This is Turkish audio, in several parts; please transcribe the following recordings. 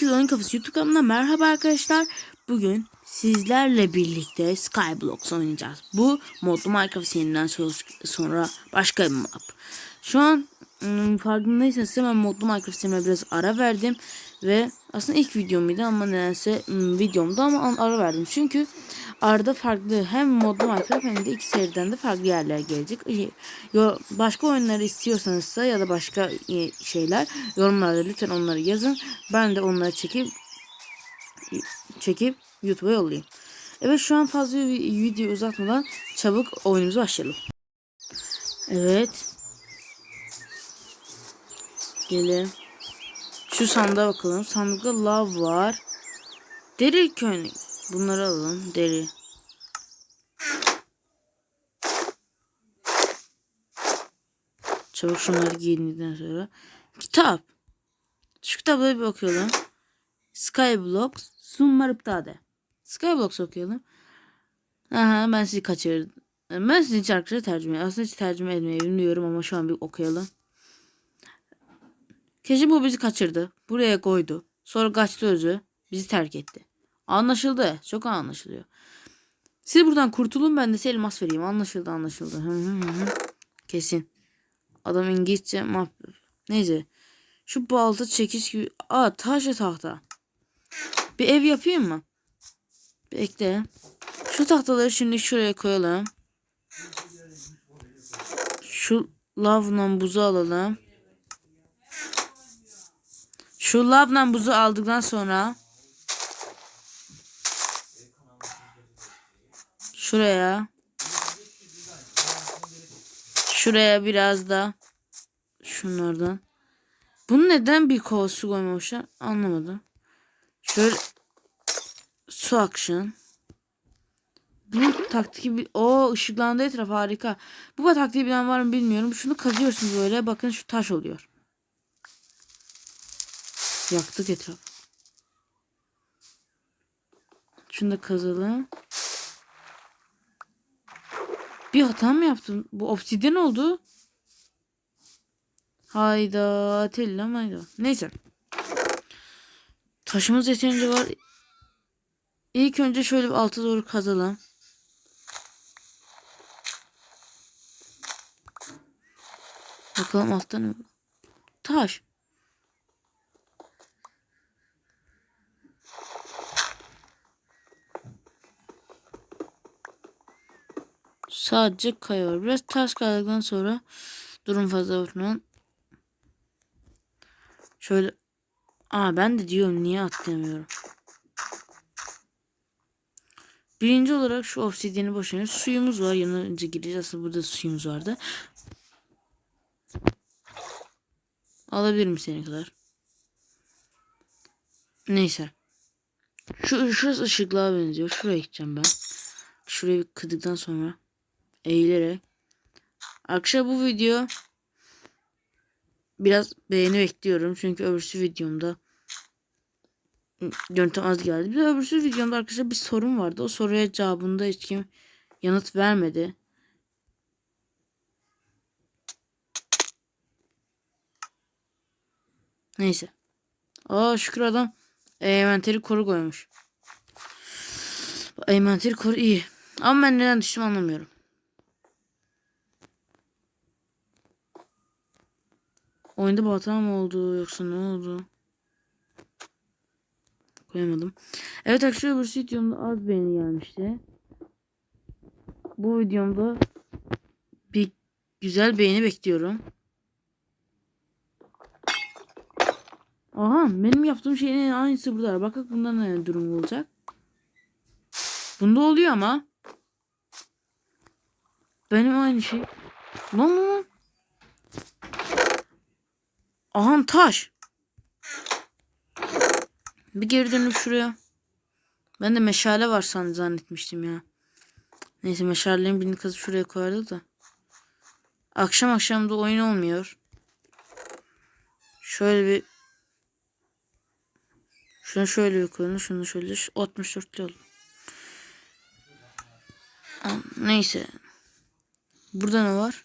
Herkese Oyun Kafası YouTube kanalına merhaba arkadaşlar. Bugün sizlerle birlikte Skyblocks oynayacağız. Bu modlu Minecraft serisinden sonra başka bir map. Şu an ım, farkındaysanız ben modlu Minecraft biraz ara verdim. Ve aslında ilk videomuydu ama nedense ım, videomda ama ara verdim. Çünkü arada farklı hem modlu Minecraft hem de iki seriden de farklı yerler gelecek. Başka oyunları istiyorsanız da ya da başka e, şeyler yorumlarda lütfen onları yazın. Ben de onları çekip çekip YouTube'a yollayayım. Evet şu an fazla vi- video uzatmadan çabuk oyunumuza başlayalım. Evet. Gelin. Şu sandığa bakalım. Sandıkta lav var. Deri köyünü. Bunları alalım. Deri. Çabuk şunları giyindikten sonra. Kitap. Şu kitaplara bir okuyalım. Skyblocks Summarıptade. Skyblocks okuyalım. Aha ben sizi kaçırdım. Ben sizi hiç arkadaşlar tercüme Aslında hiç tercüme etmeyi bilmiyorum ama şu an bir okuyalım. Keşke bu bizi kaçırdı. Buraya koydu. Sonra kaçtı özü. Bizi terk etti. Anlaşıldı. Çok anlaşılıyor. Siz buradan kurtulun ben de size elmas vereyim. Anlaşıldı anlaşıldı. Kesin. Adam İngilizce map. Neyse. Şu balta çekiç gibi. Aa taş ve tahta. Bir ev yapayım mı? Bekle. Şu tahtaları şimdi şuraya koyalım. Şu lavla buzu alalım. Şu lavla buzu aldıktan sonra şuraya şuraya biraz da şunlardan. Bunu neden bir kova su koymamışlar anlamadım. Şöyle su action. Bu taktiği bir o ışıklandı etraf harika. Bu taktiği bilen var mı bilmiyorum. Şunu kazıyorsunuz böyle. Bakın şu taş oluyor. Yaktık etraf. Şunu da kazalım. Bir hata mı yaptım? Bu obsidyen oldu. Hayda. Atilla mayda. Neyse. Taşımız yeterince var. İlk önce şöyle bir alta doğru kazalım. Bakalım altta ne? Taş. Sadece kaya var. Biraz taş kazdıktan sonra durum fazla vurun. Şöyle. Aa ben de diyorum niye atlayamıyorum. Birinci olarak şu obsidiyeni boşuna suyumuz var. Yanınca gireceğiz. Aslında burada suyumuz vardı. Alabilirim seni kadar. Neyse. Şu şurası ışıklığa benziyor. Şuraya gideceğim ben. Şurayı bir kırdıktan sonra eğilerek. Arkadaşlar bu video biraz beğeni bekliyorum. Çünkü öbürsü videomda görüntüm az geldi. Bir de öbürsü videomda arkadaşlar bir sorun vardı. O soruya cevabında hiç kim yanıt vermedi. Neyse. Aa şükür adam envanteri koru koymuş. Envanteri koru iyi. Ama ben neden düştüm anlamıyorum. Oyunda bir hata mı oldu yoksa ne oldu? Koyamadım. Evet arkadaşlar bu videomda az beğeni gelmişti. Bu videomda bir güzel beğeni bekliyorum. Aha benim yaptığım şeyin aynısı burada. Bakın bunda ne durum olacak. Bunda oluyor ama. Benim aynı şey. Lan lan lan. Aha taş. Bir geri dönüp şuraya. Ben de meşale var san zannetmiştim ya. Neyse meşalelerin birini kazıp şuraya koyardık da. Akşam akşam da oyun olmuyor. Şöyle bir şunu şöyle bir koyalım. Şunu şöyle 64 oldu. Neyse. Burada ne var?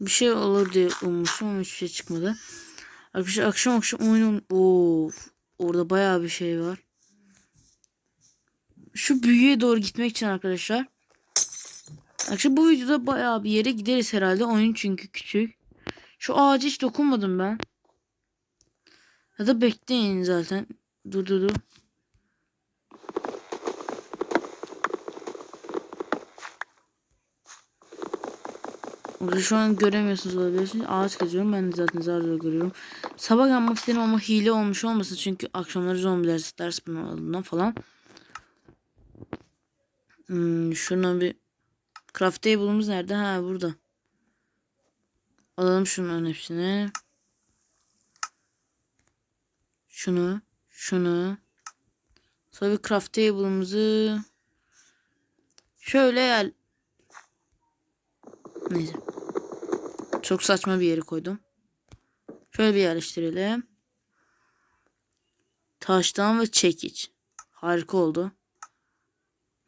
Bir şey olur diye ummuşum ama hiçbir şey çıkmadı. Arkadaşlar akşam akşam oyun Of. Orada bayağı bir şey var. Şu büyüye doğru gitmek için arkadaşlar. Arkadaşlar bu videoda bayağı bir yere gideriz herhalde. Oyun çünkü küçük. Şu ağaca hiç dokunmadım ben. Ya da bekleyin zaten. Dur dur dur. Şu an göremiyorsunuz olabilirsiniz. Ağaç kazıyorum. Ben de zaten zar zor görüyorum. Sabah yapmak istedim ama hile olmuş olmasın. Çünkü akşamları zombiler ders bunalından falan. Hmm, şuna bir craft table'ımız nerede? Ha burada. Alalım şunların hepsini. Şunu, şunu. Sonra bir craft table'ımızı şöyle yer. Neyse. Çok saçma bir yere koydum. Şöyle bir yerleştirelim. Taştan ve çekiç. Harika oldu.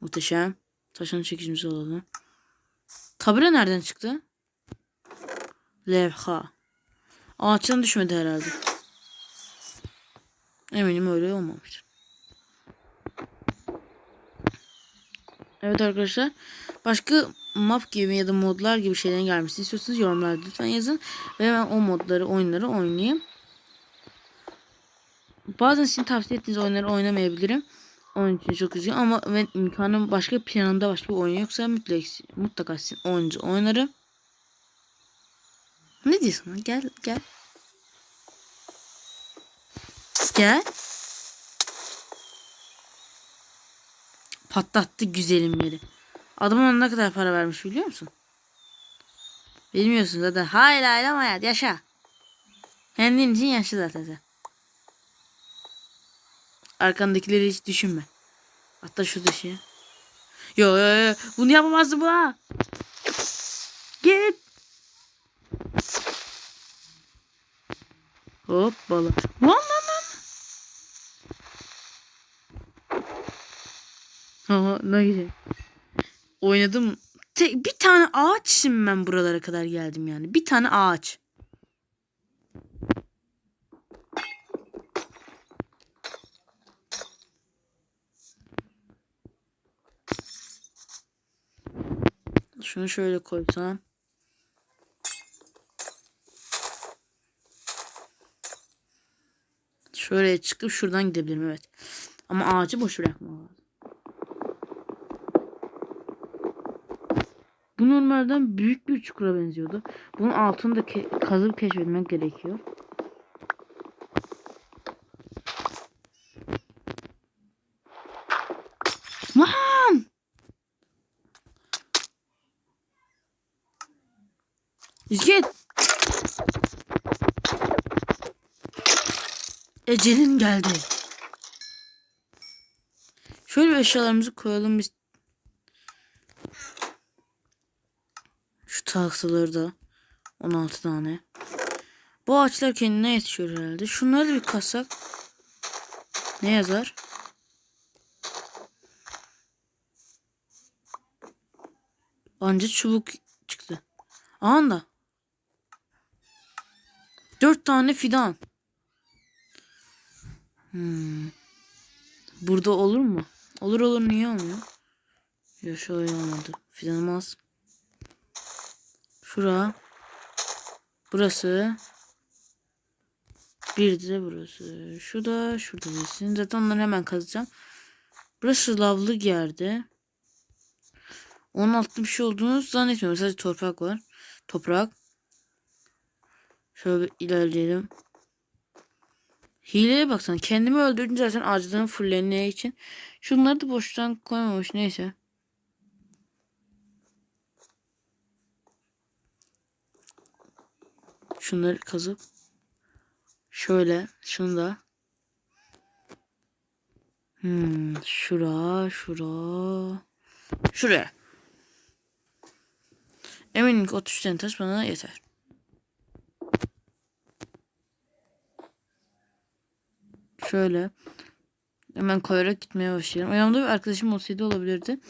Muhteşem. Taşın çekicimizi alalım. Tabure nereden çıktı? Levha. Ağaçtan düşmedi herhalde. Eminim öyle olmamıştır. Evet arkadaşlar. Başka map gibi ya da modlar gibi şeylerin gelmesini istiyorsanız yorumlarda lütfen yazın. Ve ben o modları, oyunları oynayayım. Bazen sizin tavsiye ettiğiniz oyunları oynamayabilirim. Onun için çok üzgünüm ama ben imkanım başka planımda başka bir oyun yoksa mutlaka, mutlaka sizin oyuncu oynarım. Ne diyorsun? Gel gel. Gel. Patlattı güzelim yeri. Adam ona ne kadar para vermiş biliyor musun? Bilmiyorsun zaten. Hayır hayır ama hayat yaşa. Kendin için yaşa zaten sen. Arkandakileri hiç düşünme. Hatta şu dışı. Yo yo yo. Bunu yapamazdı bu ha. Git. Hoppala. Lan lan lan. Aha ne güzel. Oynadım. Tek, bir tane ağaç için ben buralara kadar geldim yani. Bir tane ağaç. Şunu şöyle koysam. Şuraya çıkıp şuradan gidebilirim evet. Ama ağacı boş bırakmam lazım. Bu normalden büyük bir çukura benziyordu. Bunun altını da ke- kazıp keşfetmek gerekiyor. Lan! İzgit! Ecelin geldi. Şöyle eşyalarımızı koyalım biz. Tahtaları da 16 tane. Bu ağaçlar kendine yetişiyor herhalde. Şunları da bir kassak. Ne yazar? Anca çubuk çıktı. Anda. Dört tane fidan. Hmm. Burada olur mu? Olur olur niye olmuyor? Yok şöyle olmadı. Fidanım az. Şura. Burası. Bir de burası. Şu da şurada bilsin. Zaten onları hemen kazacağım. Burası lavlık yerde. Onun altında bir şey olduğunu zannetmiyorum. Sadece toprak var. Toprak. Şöyle ilerleyelim. Hileye baksana. Kendimi öldürdüm zaten ağaçların fullenmeye için. Şunları da boştan koymamış. Neyse. Şunları kazıp şöyle şunu da hmm, şura şura şuraya eminim ki 33 tane taş bana yeter. Şöyle hemen koyarak gitmeye başlayalım. Yanımda bir arkadaşım olsaydı olabilirdi.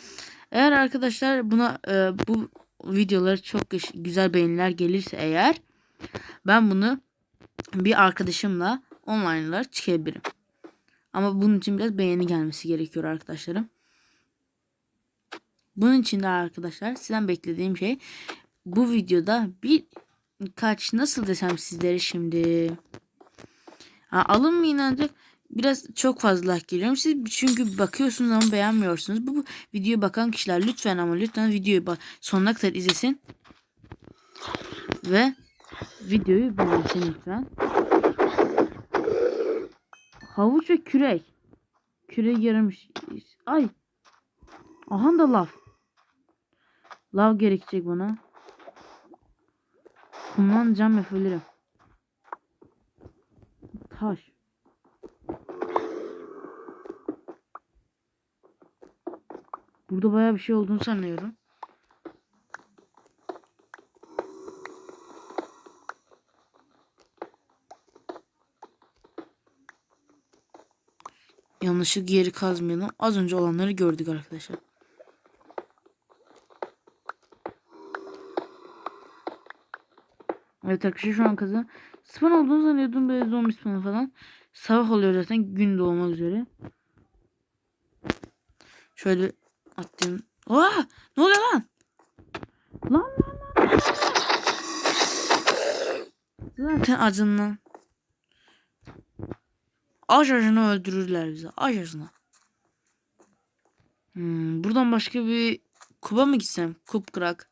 Eğer arkadaşlar buna e, bu videoları çok güzel beğeniler gelirse eğer ben bunu bir arkadaşımla online'lar çıkabilirim. Ama bunun için biraz beğeni gelmesi gerekiyor arkadaşlarım. Bunun için de arkadaşlar sizden beklediğim şey bu videoda bir kaç nasıl desem sizlere şimdi ha, alınmayın ancak biraz çok fazla geliyorum. Siz çünkü bakıyorsunuz ama beğenmiyorsunuz. Bu, bu videoya bakan kişiler lütfen ama lütfen videoyu sonuna kadar izlesin. Ve videoyu beğensin lütfen. Havuç ve kürek. Kürek yarımış. Ay. Aha da lav. Lav gerekecek bana. Kumdan cam yapabilirim. Taş. Burada bayağı bir şey olduğunu sanıyorum. Yanlışlık yeri kazmayalım. Az önce olanları gördük arkadaşlar. Evet arkadaşlar şu an kazan. Spawn olduğunu sanıyordum böyle zombi spawnı falan. Sabah oluyor zaten gün doğmak üzere. Şöyle atlayayım. Oha! Ne oluyor lan? Lan lan lan. Zaten acından. Aç acını öldürürler bizi. Aç acını. Hmm, buradan başka bir kuba mı gitsem? Kup kırak.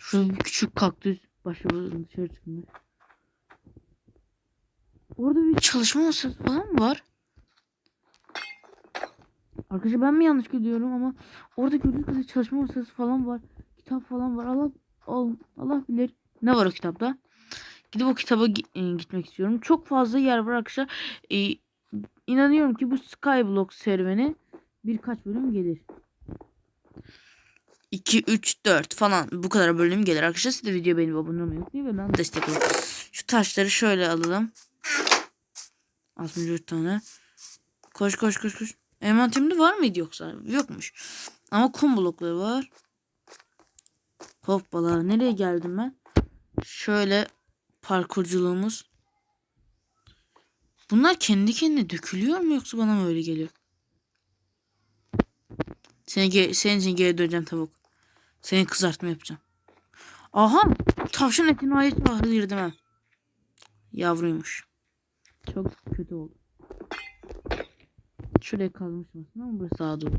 Şurada küçük kaktüs. Başka bir dışarı çıkmış. Orada bir çalışma masası falan mı var? Arkadaşlar ben mi yanlış görüyorum ama orada gördüğünüz kadar çalışma masası falan var. Kitap falan var. Allah Allah, Allah bilir. Ne var o kitapta? Gidip o kitaba e, gitmek istiyorum. Çok fazla yer var arkadaşlar. E, inanıyorum ki bu Skyblock serüveni birkaç bölüm gelir. 2, 3, 4 falan bu kadar bölüm gelir arkadaşlar. Siz de video beğenip abone olmayı unutmayın ve ben destek olun. Şu taşları şöyle alalım. 64 tane. Koş koş koş koş. Envanterimde var mıydı yoksa? Yokmuş. Ama kum blokları var. Hoppala. Nereye geldim ben? Şöyle parkurculuğumuz. Bunlar kendi kendine dökülüyor mu yoksa bana mı öyle geliyor? Seni ge- senin için geri döneceğim tavuk. Seni kızartma yapacağım. Aha! Tavşan etini ayet bahırdım ha. Yavruymuş. Çok kötü oldu. Şuraya kazmışım aslında ama burası daha doğru.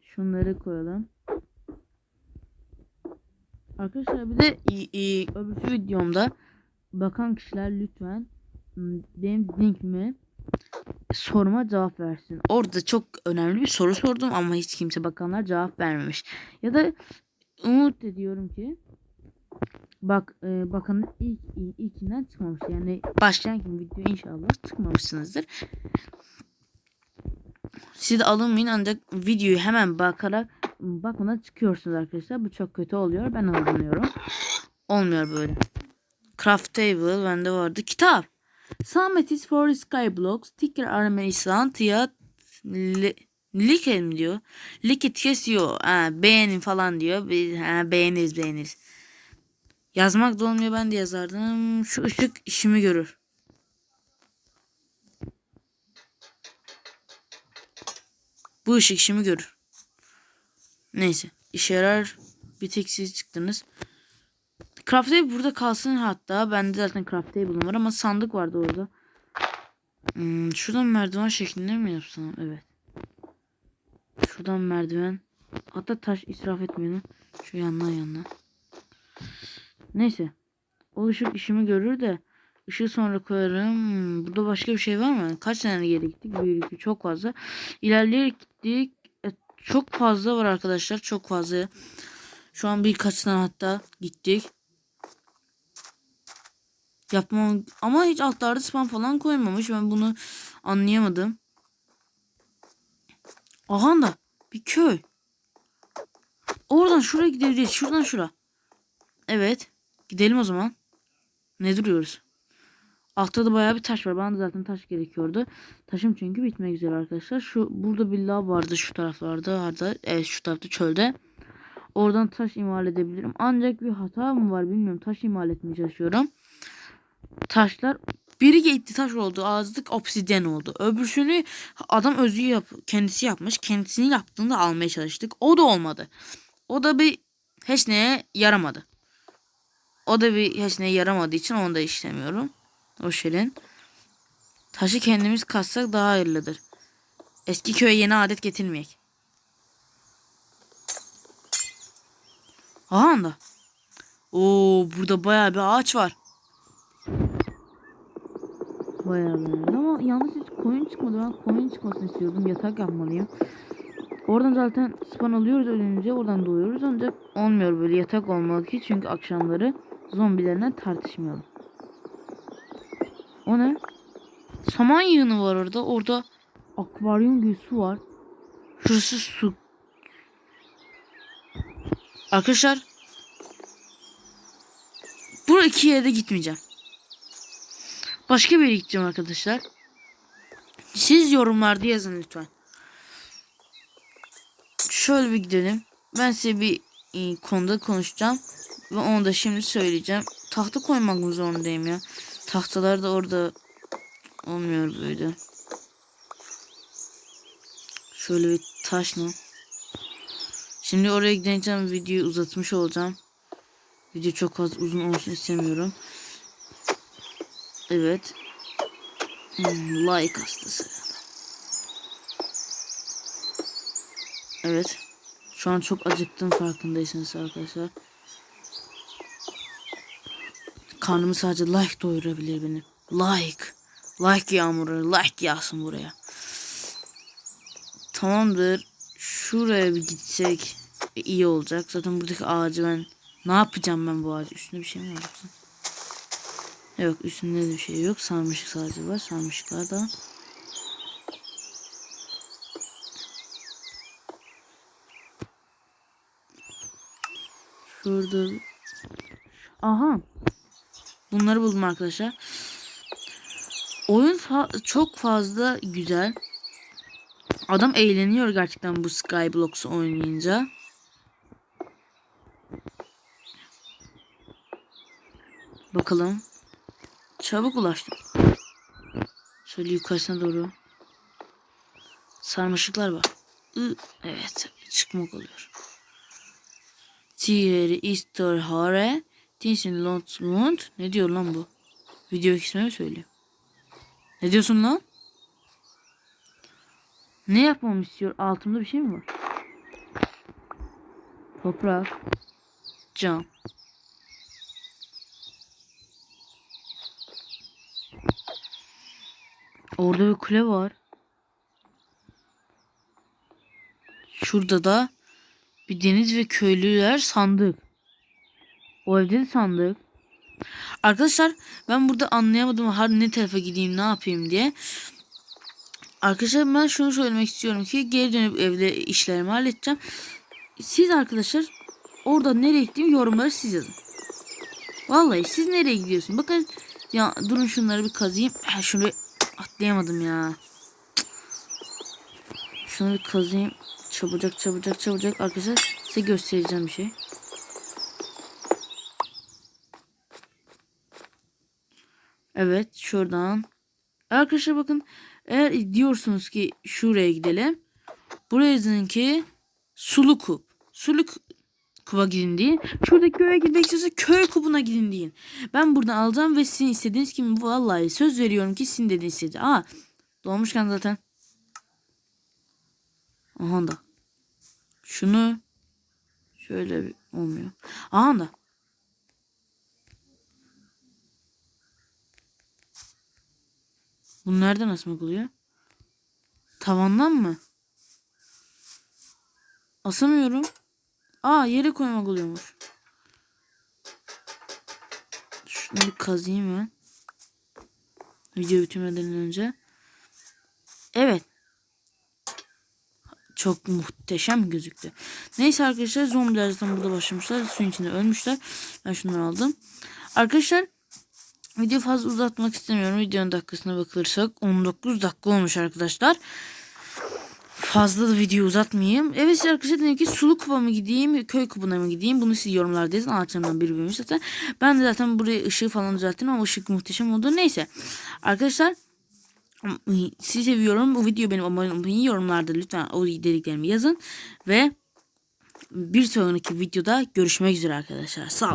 Şunları koyalım. Arkadaşlar bir de i- i- öbür videomda bakan kişiler lütfen benim linkimi soruma cevap versin. Orada çok önemli bir soru sordum ama hiç kimse bakanlar cevap vermemiş. Ya da umut ediyorum ki bak e, bakanın ilk ilkinden çıkmamış. Yani başlayan kim video inşallah çıkmamışsınızdır. Siz de alınmayın ancak videoyu hemen bakarak bakmadan çıkıyorsunuz arkadaşlar. Bu çok kötü oluyor. Ben alınıyorum. Olmuyor böyle. Craft table bende vardı. Kitap. Summit is for Skyblocks. Ticker Armenistan. Tiyat. Like mi diyor? Like kesiyor. Ha, beğenin falan diyor. Biz, ha, beğeniriz beğeniriz. Yazmak da olmuyor. Ben de yazardım. Şu ışık işimi görür. Bu ışık işimi görür. Neyse. işe yarar. Bir tek siz çıktınız. Craft table burada kalsın hatta. Bende zaten craft table'ım var ama sandık vardı orada. Hmm, şuradan merdiven şeklinde mi yapsam? Evet. Şuradan merdiven. Hatta taş israf etmeyelim. Şu yandan yandan. Neyse. O ışık işimi görür de ışığı sonra koyarım. Hmm, Burada başka bir şey var mı? Kaç sene geri gittik? Bir, iki, çok fazla. İlerleyerek gittik. Çok fazla var arkadaşlar. Çok fazla. Şu an birkaç tane hatta gittik. Yapmam ama hiç altlarda spam falan koymamış. Ben bunu anlayamadım. Aha da bir köy. Oradan şuraya gidebiliriz. Şuradan şura. Evet. Gidelim o zaman. Ne duruyoruz? Altta da bayağı bir taş var. Bana da zaten taş gerekiyordu. Taşım çünkü bitmek üzere arkadaşlar. Şu burada bir lav vardı şu taraflarda. Arada, evet şu tarafta çölde. Oradan taş imal edebilirim. Ancak bir hata mı var bilmiyorum. Taş imal etmeye çalışıyorum. Taşlar biri gitti taş oldu. Azlık obsidyen oldu. Öbürsünü adam özü yap kendisi yapmış. Kendisini yaptığında almaya çalıştık. O da olmadı. O da bir hiç neye yaramadı. O da bir hiç neye yaramadığı için onu da işlemiyorum. O şeyin. Taşı kendimiz kazsak daha hayırlıdır. Eski köye yeni adet getirmeyek. Aha da. Oo burada bayağı bir ağaç var. Bayağı bir ama yalnız hiç koyun çıkmadı. Ben koyun çıkmasını istiyordum. Yatak yapmalıyım. Oradan zaten spawn alıyoruz ölünce oradan doğuyoruz ancak olmuyor böyle yatak olmalı ki çünkü akşamları zombilerle tartışmayalım. O ne? Saman yığını var orada. Orada akvaryum gibi su var. Şurası su. Arkadaşlar bu iki yere de gitmeyeceğim. Başka bir yere gideceğim arkadaşlar. Siz yorumlarda yazın lütfen. Şöyle bir gidelim. Ben size bir e, konuda konuşacağım. Ve onu da şimdi söyleyeceğim. Tahta koymak mı zorundayım ya? Tahtalar da orada olmuyor böyle. Şöyle bir taşla. Şimdi oraya gideceğim videoyu uzatmış olacağım. Video çok fazla uzun olsun istemiyorum. Evet. Hmm, like hastası. Evet. Şu an çok acıktım farkındaysanız arkadaşlar. Karnımı sadece like doyurabilir beni. Like. Like yağmuru. Like yağsın buraya. Tamamdır. Şuraya bir gitsek iyi olacak. Zaten buradaki ağacı ben ne yapacağım ben bu ağacı? Üstünde bir şey mi var yoksa? Yok üstünde de bir şey yok. Sarmışık sadece var. Sarmışıklar da. Şurada. Aha. Bunları buldum arkadaşlar. Oyun fa çok fazla güzel. Adam eğleniyor gerçekten bu Skyblocks oynayınca. Bakalım. Çabuk ulaştım. Şöyle yukarısına doğru. Sarmaşıklar var. I, evet. Çıkmak oluyor. Tier Easter Hare Tinsin Lonsmund Ne diyor lan bu? Video ismi mi söylüyor? Ne diyorsun lan? Ne yapmamı istiyor? Altımda bir şey mi var? Toprak. Cam. Orada bir kule var. Şurada da bir deniz ve köylüler sandık. O evde de sandık. Arkadaşlar ben burada anlayamadım har ne tarafa gideyim ne yapayım diye. Arkadaşlar ben şunu söylemek istiyorum ki geri dönüp evde işlerimi halledeceğim. Siz arkadaşlar orada nereye gittiğimi yorumları siz yazın. Vallahi siz nereye gidiyorsun? Bakın ya durun şunları bir kazıyım. Ha, şunu atlayamadım ya. Şunu bir kazıyım. Çabucak çabucak çabucak arkadaşlar size göstereceğim bir şey. Evet şuradan. Arkadaşlar bakın eğer diyorsunuz ki şuraya gidelim. Buraya yazın ki sulu kup. Sulu kuba gidin deyin. Şuradaki köye gitmek istiyorsa köy kubuna gidin deyin. Ben buradan alacağım ve sizin istediğiniz gibi vallahi söz veriyorum ki sizin dediğiniz istedi. Aa dolmuşken zaten. Aha da. Şunu şöyle bir olmuyor. Aha da. Bu nereden asmak oluyor? Tavandan mı? Asamıyorum. Aa yere koymak oluyormuş. Şunu bir kazıyım ben. Video bitirmeden önce. Evet. Çok muhteşem gözüktü. Neyse arkadaşlar zombiler zaten burada başlamışlar. Suyun içinde ölmüşler. Ben şunları aldım. Arkadaşlar Video fazla uzatmak istemiyorum. Videonun dakikasına bakılırsak 19 dakika olmuş arkadaşlar. fazla da video uzatmayayım. Evet arkadaşlar dedim ki sulu kuba mı gideyim, köy kubuna mı gideyim? Bunu siz yorumlarda yazın. Anlatacağımdan bir bölüm zaten. Ben de zaten buraya ışığı falan düzelttim ama ışık muhteşem oldu. Neyse. Arkadaşlar sizi seviyorum. Bu video benim abone olmayı yorumlarda lütfen o dediklerimi yazın. Ve bir sonraki videoda görüşmek üzere arkadaşlar. Sağ olun.